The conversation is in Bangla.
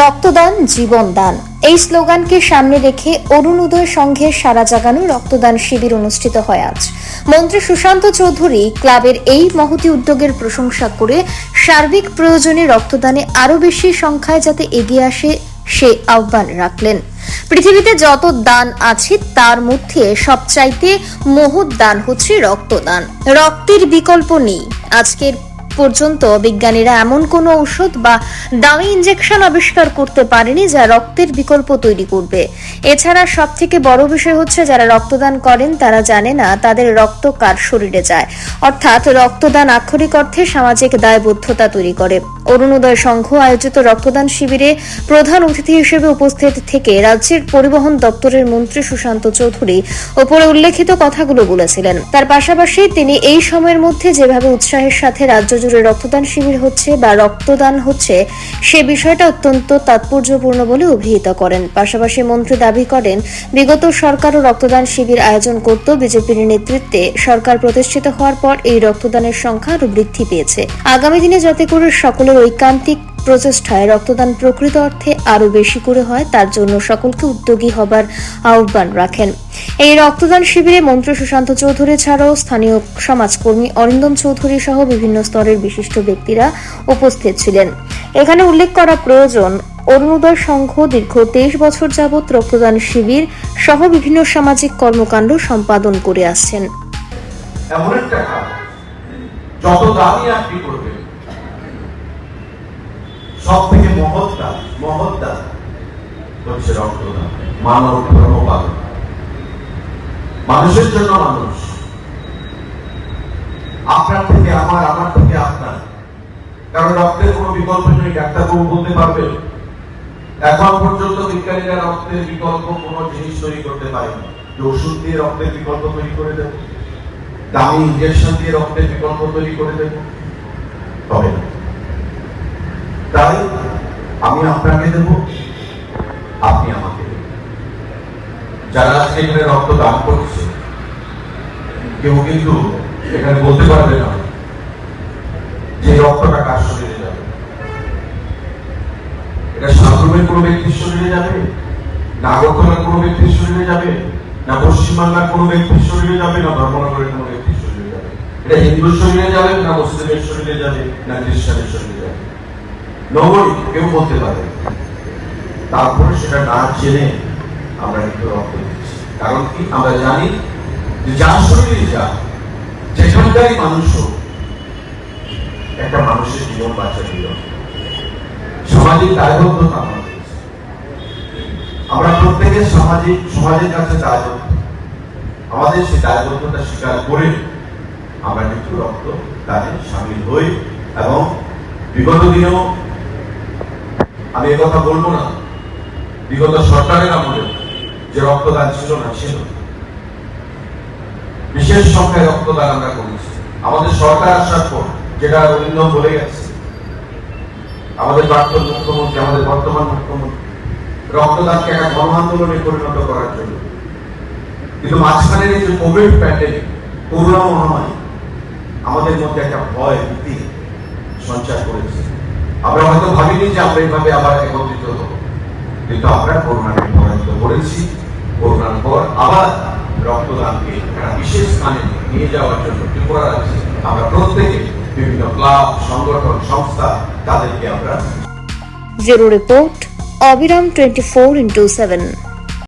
রক্তদান, জীবনদান। এই স্লোগানকে সামনে রেখে অরুণোদয় সংঘের সারা জাগানো রক্তদান শিবির অনুষ্ঠিত হয় আজ। মন্ত্রী সুশান্ত চৌধুরী ক্লাবের এই মহতি উদ্যোগের প্রশংসা করে সার্বিক প্রয়োজনে রক্তদানে আরও বেশি সংখ্যায় যাতে এগিয়ে আসে সে আহ্বান রাখলেন। পৃথিবীতে যত দান আছে, তার মধ্যে সবচাইতে মহৎ দান হচ্ছে রক্তদান। রক্তের বিকল্প নেই। আজকের পর্যন্ত বিজ্ঞানীরা এমন কোনো ঔষধ বা দামি ইঞ্জেকশন আবিষ্কার করতে পারেনি যা রক্তের বিকল্প তৈরি করবে। এছাড়া সব থেকে বড় বিষয় হচ্ছে যারা রক্তদান করেন, তারা জানে না তাদের রক্ত কার শরীরে যায়। অর্থাৎ রক্তদান আক্ষরিক অর্থে সামাজিক দায়বদ্ধতা তৈরি করে। অরুণোদয় সংঘ আয়োজিত রক্তদান শিবিরে প্রধান অতিথি হিসেবে উপস্থিত থেকে রাজ্যের পরিবহন দপ্তরের মন্ত্রী সুশান্ত চৌধুরী ওপরে উল্লেখিত কথাগুলো বলেছিলেন। তার পাশাপাশি তিনি এই সময়ের মধ্যে যেভাবে উৎসাহের সাথে রাজ্য জুড়ে রক্তদান শিবির হচ্ছে বা রক্তদান হচ্ছে, সে বিষয়টা অত্যন্ত তাৎপর্যপূর্ণ বলে অভিহিত করেন। পাশাপাশি মন্ত্রী দাবি করেন, বিগত সরকারও রক্তদান শিবির আয়োজন করত। বিজেপির নেতৃত্বে সরকার প্রতিষ্ঠিত হওয়ার পর এই রক্তদানের সংখ্যা আরও বৃদ্ধি পেয়েছে। আগামী দিনে যাতে করে সকলের ঐকান্তিক প্রচেষ্টায় রক্তদান প্রকৃত অর্থে আরও বেশি করে হয়, তার জন্য সকলকে উদ্যোগী হবার আহ্বান রাখেন। এই রক্তদান শিবিরে মন্ত্রী সুশান্ত চৌধুরী ছাড়াও স্থানীয় সমাজকর্মী অরিন্দম চৌধুরী সহ বিভিন্ন স্তরের বিশিষ্ট ব্যক্তিরা উপস্থিত ছিলেন। এখানে উল্লেখ করা প্রয়োজন, অরুণোদয় সংঘ দীর্ঘ তেইশ বছর যাবৎ রক্তদান শিবির সহ বিভিন্ন সামাজিক কর্মকাণ্ড সম্পাদন করে আসছেন। যত দামই আপনি করবেন সব থেকে মহৎ কাজ মহৎ দান হচ্ছে রক্তদান, মানব ধর্ম পালন। মানুষের জন্য মানুষ। আপনার থেকে আমার আমার থেকে আপনার। কারণ রক্তের কোনো বিকল্প নেই ডাক্তারবাবু বলতে পারবে এখন পর্যন্ত বিজ্ঞানীরা রক্তের বিকল্প কোনো জিনিস তৈরি করতে পারেনি। ওষুধ দিয়ে রক্তের বিকল্প তৈরি করে দেবে। দামি ইঞ্জেকশন দিয়ে রক্তের বিকল্প তৈরি করে দেব। তবে না। তাই আমি আপনাকে দেব, আপনি আমাকে যারা আজকে এখানে রক্ত দান করছে, কেউ কিন্তু এখানে বলতে পারবে না যে রক্তটা কার শরীরে যাবে। এটা সাধারণের কোনো ব্যক্তির শরীরে যাবে? না আগরতলার কোনো ব্যক্তির শরীরে যাবে? না পশ্চিমবাংলার কোনো ব্যক্তির শরীরে যাবে? না ধর্মনগরের কোনো ব্যক্তির শরীরে যাবে? এটা হিন্দুর শরীরে যাবে? না মুসলিমের শরীরে যাবে? না খ্রিস্টানের শরীরে যাবে? নগরী কেউ বলতে পারে। তারপরে সেটা না জেনে আমরা কিন্তু রক্ত দিচ্ছি। কারণ কি? আমরা জানি যে যার শরীরে যা, যেখানকারই মানুষ একটা মানুষের জীবন বাঁচা দিল সামাজিক দায়বদ্ধতা আমাদের আমরা প্রত্যেকে সামাজিক সমাজের কাছে দায়বদ্ধ। আমাদের সেই দায়বদ্ধতা স্বীকার করে আমরা কিন্তু রক্ত দানে সামিল হই এবং বিগত দিনেও আমি কথা বলব না। বিগত সরকারের আমলে যে রক্তদান ছিল না ছিল বিশেষ সংখ্যায় রক্তদান আমরা করেছি আমাদের সরকার আসার পর, যেটা রবীন্দ্র বলে গেছে, আমাদের প্রাক্তন মুখ্যমন্ত্রী, আমাদের বর্তমান মুখ্যমন্ত্রী, রক্তদানকে একটা গণ আন্দোলনে পরিণত করার জন্য। কিন্তু মাঝখানে যে কোভিড প্যান্ডেমিক করোনা মহামারী, আমাদের মধ্যে একটা ভয়, ভীতি সঞ্চার করেছে। আমরা হয়তো ভাবিনি যে আমরা এইভাবে আবার একত্রিত হব। কিন্তু আমরা করোনাকে পরাজিত করেছি। করোনার পর আবার রক্তদানকে একটা বিশেষ স্থানে নিয়ে যাওয়ার জন্য ত্রিপুরা রাজ্যে আমরা প্রত্যেকে বিভিন্ন ক্লাব, সংগঠন, সংস্থা তাদেরকে আমরা জিরো রিপোর্ট, অবিরাম টোয়েন্টি ফোর ইন্টু সেভেন।